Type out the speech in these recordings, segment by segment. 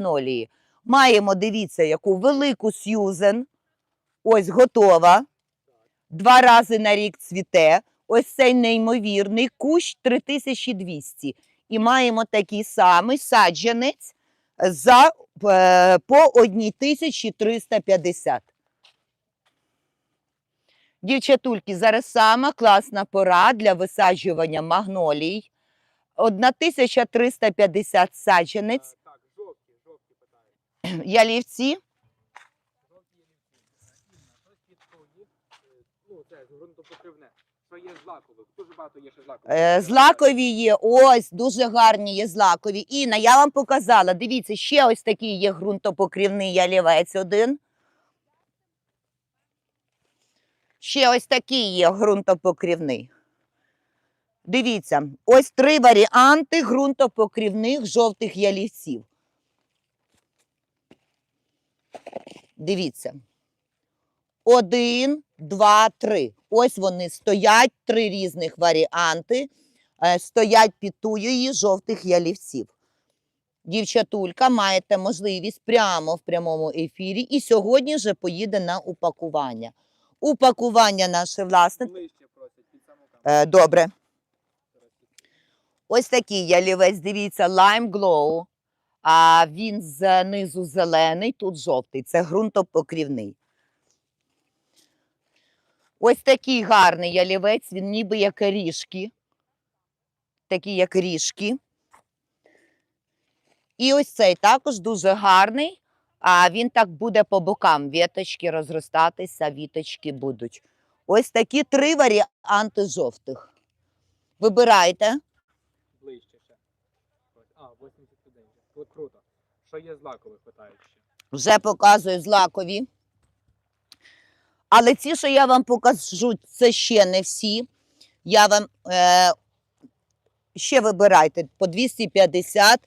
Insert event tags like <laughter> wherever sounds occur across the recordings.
магнолії. Маємо, дивіться, яку велику Сьюзен. Ось готова. Два рази на рік цвіте. Ось цей неймовірний кущ 3200. І маємо такий самий саджанець за е, по 1350. Дівчатульки, зараз сама класна пора для висаджування магнолій. 1350 саджанець. Так, жовті, жовті питають. <clears throat> Ялівці. Е, Злакові є, ось дуже гарні є злакові. Інна, я вам показала. Дивіться, ще ось такий є ґрунтопокрівний ялівець один. Ще ось такий є ґрунтопокрівний. Дивіться, ось три варіанти ґрунтопокрівних жовтих ялівців. Дивіться. Один, два, три. Ось вони стоять, три різних варіанти. е, Стоять під туєю жовтих ялівців. Дівчатулька, маєте можливість прямо в прямому ефірі. І сьогодні вже поїде на упакування. Упакування наше власне. Е, добре. Ось такий ялівець, дивіться, Lime Glow. А він знизу зелений, тут жовтий. Це ґрунтопокрівний. Ось такий гарний ялівець, він ніби як ріжки. Такі як ріжки. І ось цей також дуже гарний. А він так буде по бокам. Віточки розростатися, віточки будуть. Ось такі три варіанти жовтих. Вибирайте. Ближче ще. Ось. А, 81 круто. Що є злакових питають ще. Вже показую злакові. Але ці, що я вам покажу, це ще не всі. Я вам е, ще вибирайте по 250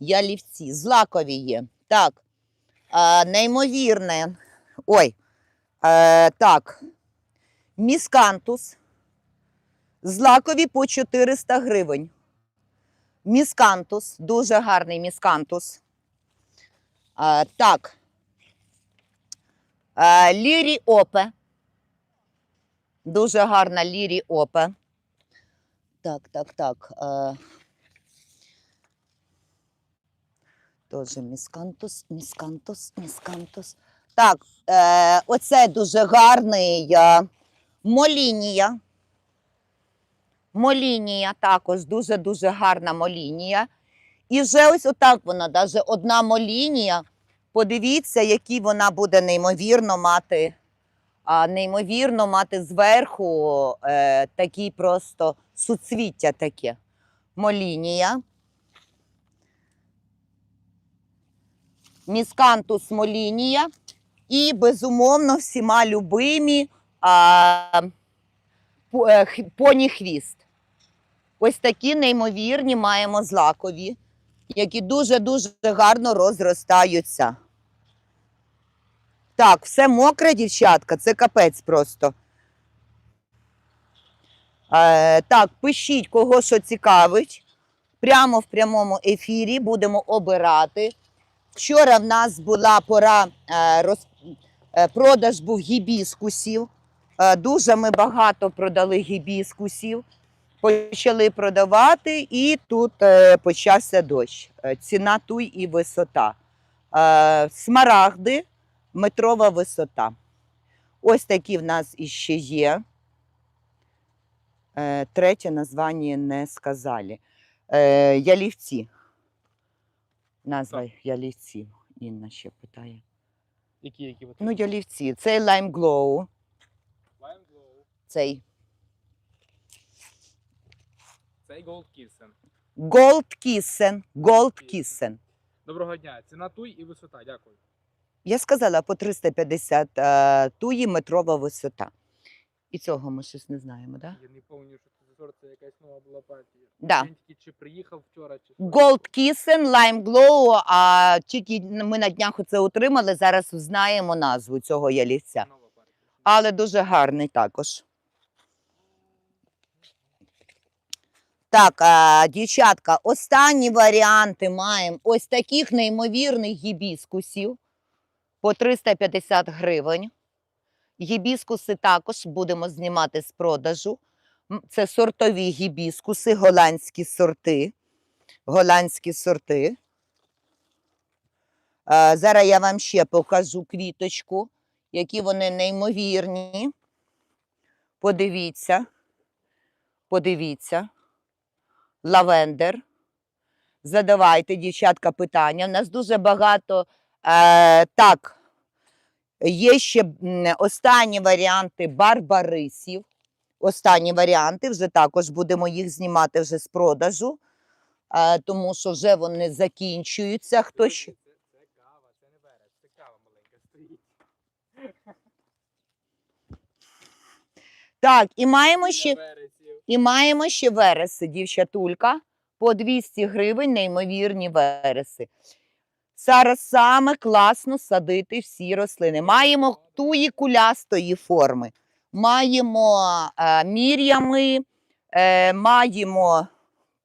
ялівці. Злакові є. Так. Е, неймовірне. Ой. Е, так. Міскантус. Злакові по 400 гривень. Міскантус. Дуже гарний міскантус. А, так. А, Лірі Опе. Дуже гарна Лірі Опе. Так, так, так. А... Тоже міскантус, міскантус, міскантус. Так, е, оце дуже гарний е, молінія. Молінія також дуже-дуже гарна молінія. І вже ось отак вона, навіть одна молінія. Подивіться, які вона буде неймовірно мати, а, неймовірно мати зверху е, такі просто суцвіття таке. Молінія. Міскантус молінія. І, безумовно, всіма любимі а, е, поні-хвіст. Ось такі неймовірні маємо злакові які дуже-дуже гарно розростаються. Так, все мокре, дівчатка, це капець просто. Е, так, пишіть, кого що цікавить. Прямо в прямому ефірі будемо обирати. Вчора в нас була пора е, роз, е, продаж був гібіскусів. Е, дуже ми багато продали гібіскусів почали продавати, і тут е, почався дощ. Е, ціна туй і висота. Е, смарагди, метрова висота. Ось такі в нас іще є. Третє названня не сказали. Ялівці. Назва ялівці. Інна ще питає. Які, які Ну, ялівці. Цей Lime Glow, Lime Glow. цей Цей Gold Kissen. Gold Kissen. Gold Kissen. Доброго дня. Ціна туй і висота. Дякую. Я сказала по 350 е, туї метрова висота. І цього ми щось не знаємо, так? Да? Я не пам'ятаю, що це сорт, це якась нова була партія. Да. Він тільки чи приїхав вчора, чи що. Gold Kissen, Lime Glow, а тільки ми на днях це отримали, зараз знаємо назву цього ялівця. Нова партія. Але дуже гарний також. Так, а, дівчатка, останні варіанти маємо ось таких неймовірних гібіскусів по 350 гривень. Гібіскуси також будемо знімати з продажу. Це сортові гібіскуси, голландські сорти. Голландські сорти. А, зараз я вам ще покажу квіточку, які вони неймовірні. Подивіться. Подивіться. Лавендер. Задавайте, дівчатка, питання. У нас дуже багато. Е, так, є ще останні варіанти барбарисів. Останні варіанти, вже також будемо їх знімати вже з продажу, е, тому що вже вони закінчуються. Хто ще? Це, кава, це не верес, це кава маленька стоїть. Так, і маємо ще. І маємо ще вереси, дівчатулька, по 200 гривень, неймовірні вереси. Зараз саме класно садити всі рослини. Маємо туї кулястої форми, маємо е, мір'ями, е, маємо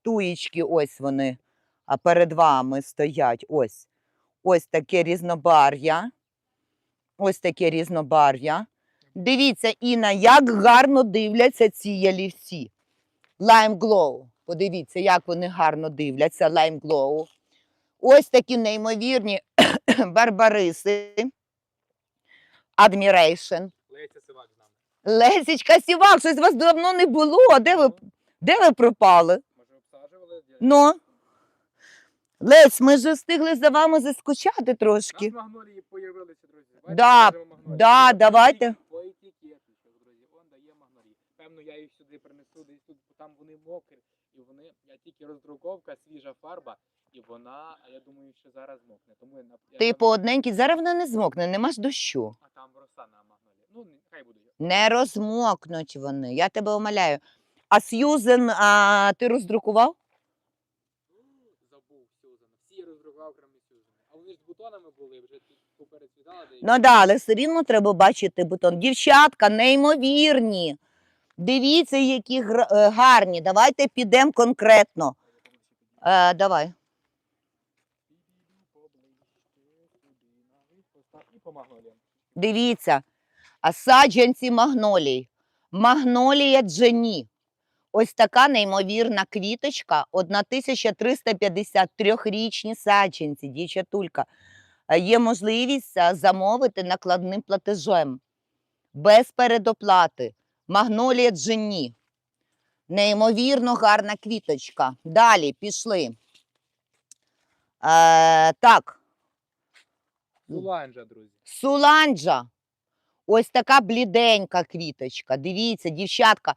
туєчки, ось вони перед вами стоять. Ось, ось таке різнобар'я. Ось таке різнобар'я. Дивіться, Інна, як гарно дивляться ці ялівці. Lime Glow. Подивіться, як вони гарно дивляться. Lime Glow. Ось такі неймовірні <coughs> барбариси. Admiration. Леся Сивак з нами. Лесічка Сівак, щось вас давно не було. Де ви, де ви пропали? Може обсаджували? Ну, Лесь, ми ж встигли за вами заскучати У нас трошки. магнолії появилися, друзі. Давайте Да, да, давайте. такі По етикеточках, друзі. Он дає магнолії. Певно, я їх сюди принесу, десь тут, вони мокрі. І вони, я тільки роздруковка, свіжа фарба, і вона, я думаю, що зараз мокне. Тому я, я Ти там- по одненькій, зараз вона не змокне, нема ж дощу. А там роса на магнолії. Ну, не- хай буде. Не розмокнуть вони, я тебе умоляю. А Сьюзен, а, ти роздрукував? Забув Сюзан. Всі роздрукував, крім Сюзан. А вони ж з бутонами були, вже поперецвітали деякі. Ну да, але все рівно треба бачити бутон. Дівчатка, неймовірні. Дивіться, які е, гарні. Давайте підемо конкретно. Е, давай. Дивіться. А саджанці магнолій. Магнолія Джені. Ось така неймовірна квіточка. 1353-річні саджанці, дівчатулька. Е, Є можливість е, замовити накладним платежем. Без передоплати. Магнолія Джені. Неймовірно гарна квіточка. Далі пішли. Е, так, Суланджа, друзі. Суланджа. Ось така бліденька квіточка. Дивіться, дівчатка.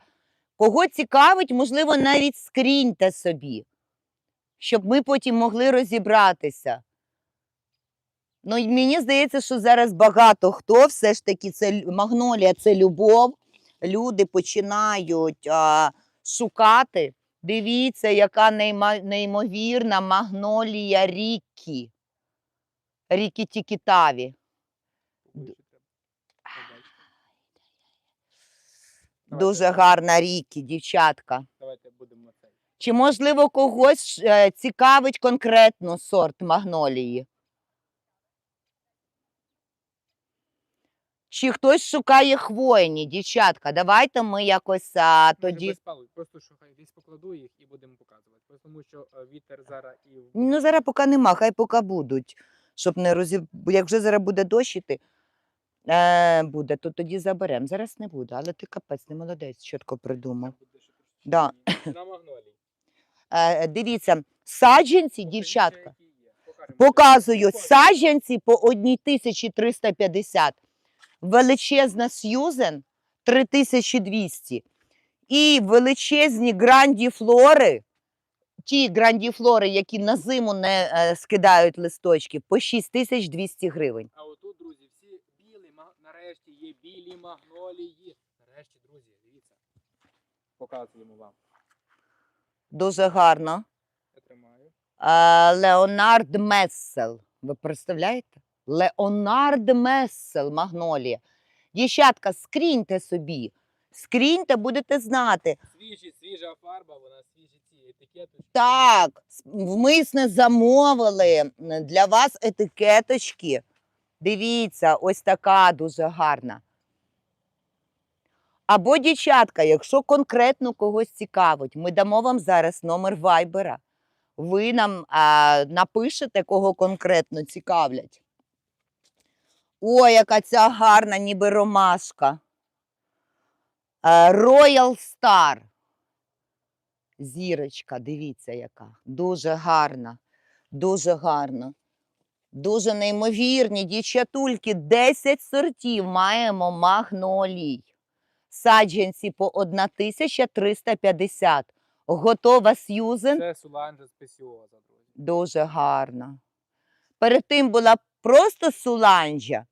Кого цікавить, можливо, навіть скріньте собі, щоб ми потім могли розібратися. Ну, мені здається, що зараз багато хто все ж таки це магнолія це любов. Люди починають а, шукати. Дивіться, яка неймовірна магнолія Рікі. Рікі Тікітаві. Дуже гарна Рікі, дівчатка. Давайте будемо. Чи можливо когось е, цікавить конкретно сорт магнолії? Чи хтось шукає хвойні, дівчатка? Давайте ми якось а, тоді. без палок, Просто що хай десь покладу їх і будемо показувати. Просто Тому що е, вітер зараз і в- Ну, зараз поки нема, хай поки будуть. Щоб не розіб... бо Як вже зараз буде дощити, е, буде, то тоді заберемо. Зараз не буде, але ти капець, не молодець, чітко придумав. буде ще трошки Да. <laughs> на магнолії. Е, дивіться, саджанці, дівчатка. які є. Покажемо. Показую Покажемо. саджанці по 1350, величезна Сьюзен 3200 і величезні грандіфлори, ті грандіфлори, які на зиму не е, скидають листочки, по 6200 гривень. А отут, друзі, всі білі, ма- нарешті є білі магнолії. Нарешті, друзі, дивіться. Показуємо вам. Дуже гарно. Я тримаю. Е, Леонард Мессел. Ви представляєте? Леонард Мессел, магнолія. Дівчатка, скріньте собі. Скріньте, будете знати. Свіжі, свіжа фарба, вона свіжі ці етикеточки. Так, вмисне замовили для вас етикеточки. Дивіться, ось така дуже гарна. Або дівчатка, якщо конкретно когось цікавить, ми дамо вам зараз номер вайбера. Ви нам а, напишете, кого конкретно цікавлять. О, яка ця гарна, ніби ромашка. Е, Royal Star. Зірочка, дивіться, яка. Дуже гарна. Дуже гарна. Дуже неймовірні дівчатульки. 10 сортів маємо магнолій. Саджанці по 1350. Готова сьюзен. Це Суланджа спесіоза. Дуже гарна. Перед тим була просто суланджа,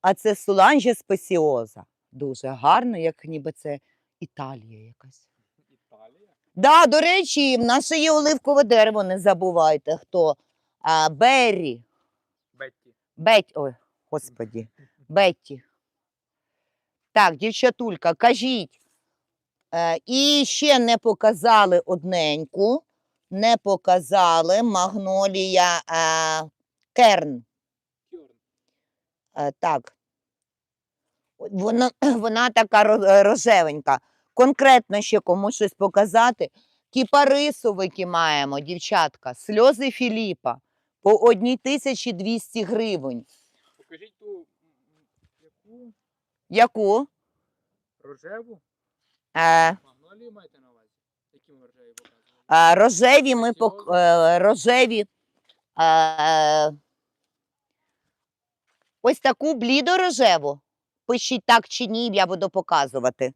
а це суланджа спесіоза. Дуже гарно, як ніби це Італія якась. Італія. Да, до речі, в нас ще є оливкове дерево, не забувайте хто. А, Беррі. Бетті. Беть, ой, господі, <laughs> Бетті. Так, дівчатулька, кажіть. Е, і ще не показали одненьку, не показали Магнолія е, Керн. Е, так. Вона, <clears throat> вона така е, рожевенька. Конкретно ще комусь щось показати. Кіпарисовики маємо, дівчатка. Сльози Філіпа по 1200 гривень. Покажіть ту яку Яку? рожеву Е, магнолію маєте на увазі? Які ми рожеві показували? е, рожеві ми пок... Рожеві. Е, ось таку блідорожеву. Пишіть так чи ні, я буду показувати.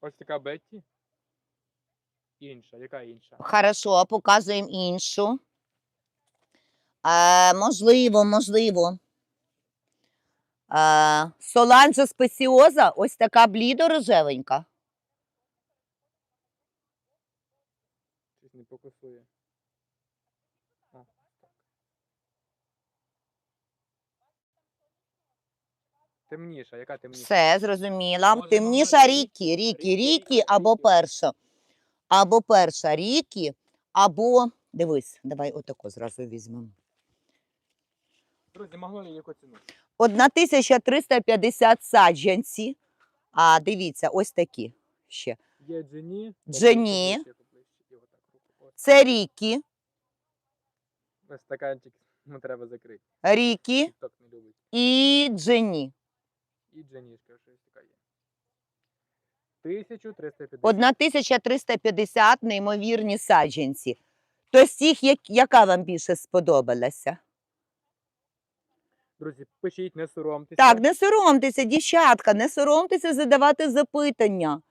Ось така Бетті. Інша. Яка інша? Хорошо, показуємо іншу. Е, можливо, можливо. Е, Соланджа спесіоза, ось така блідо-рожевенька. Щось не фокусує. А, так. Темніша, яка темніша? Все, зрозуміла. Може, Темніша ріки, ріки, Рікі, ріки Рікі. або перша. Або перша ріки, або. Дивись, давай отако зразу візьмемо. Друзі, магнолії яку ціну? 1350 саджанці. А дивіться, ось такі ще. Є Джені. Джені. Поближче, поближче, його так руку. Ось, Це ріки, Ось стаканчик ну, треба закрити. ріки Тік-ток не любить. і джені. І Дженішка щось така є. 1350. 1350 неймовірні саджанці. То з тих, яка вам більше сподобалася? Друзі, пишіть, не соромтеся. Так, не соромтеся, дівчатка, не соромтеся задавати запитання.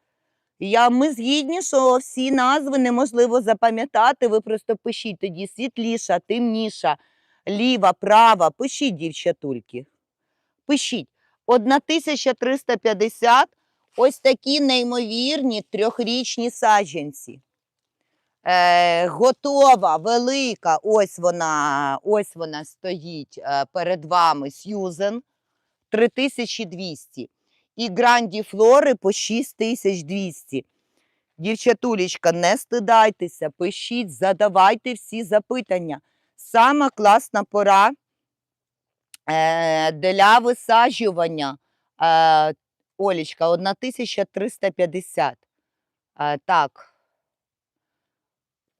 Я, ми згідні, що всі назви неможливо запам'ятати. Ви просто пишіть тоді світліша, темніша, ліва, права. Пишіть, дівчатульки. Пишіть. 1350 ось такі неймовірні трьохрічні саджанці. Е, готова, велика. Ось вона, ось вона стоїть е, перед вами. Сьюзен 3200. І гранді флори по 6200. Дівчатулечка, не стидайтеся, пишіть, задавайте всі запитання. Сама класна пора для висаджування. Е, Олічка, 1350. Е, так.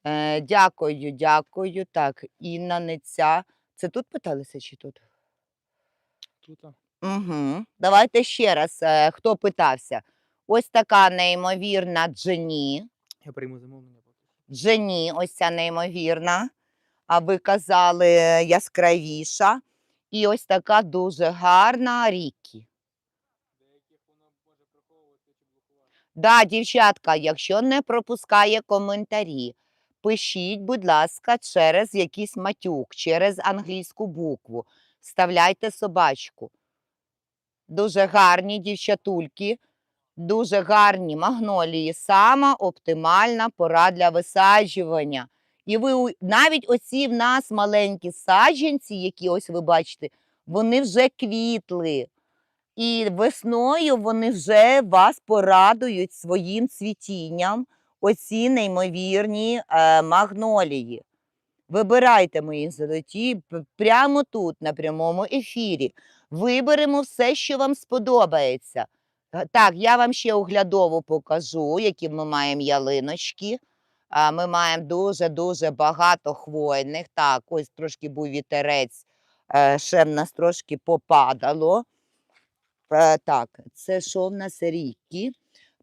Е, дякую, дякую. Так, Інна не ця. Це тут питалися чи тут? Тут, Угу. Давайте ще раз, е, хто питався. Ось така неймовірна Джені. Я прийму замовлення Джені, ось ця неймовірна. А ви казали е, яскравіша. І ось така дуже гарна Рікі. Деяких воно може приховувати чи блокувати. Да, дівчатка, якщо не пропускає коментарі, пишіть, будь ласка, через якийсь матюк, через англійську букву. Вставляйте собачку. Дуже гарні дівчатульки, дуже гарні магнолії. Сама оптимальна пора для висаджування. І ви навіть оці в нас маленькі саджанці, які ось ви бачите, вони вже квітли. І весною вони вже вас порадують своїм цвітінням. Оці неймовірні е, магнолії. Вибирайте мої золоті прямо тут, на прямому ефірі. Виберемо все, що вам сподобається. Так, я вам ще оглядово покажу, які ми маємо ялиночки. Ми маємо дуже-дуже багато хвойних. Так, ось трошки був вітерець, е, ще в нас трошки попадало. Е, Так, це що в нас ріки?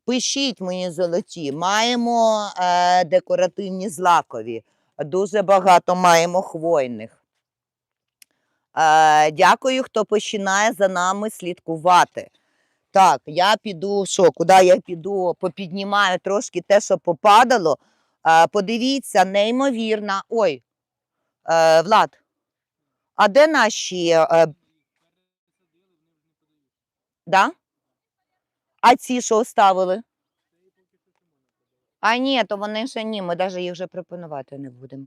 Пишіть мої золоті. Маємо е, декоративні злакові. Дуже багато маємо хвойних. Дякую, хто починає за нами слідкувати. Так, я піду, що, куди я піду, попіднімаю трошки те, що попадало. Е, подивіться, неймовірна. Ой, е, Влад, а де наші? Е, да? А ці що оставили? А ні, то вони ще ні, ми навіть їх вже пропонувати не будемо.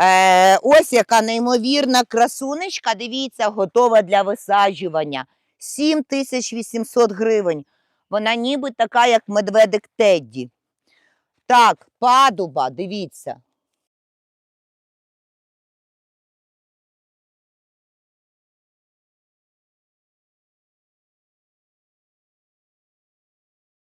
Е, ось яка неймовірна красунечка, дивіться, готова для висаджування. 7800 гривень. Вона ніби така, як медведик Тедді. Так, падуба, дивіться.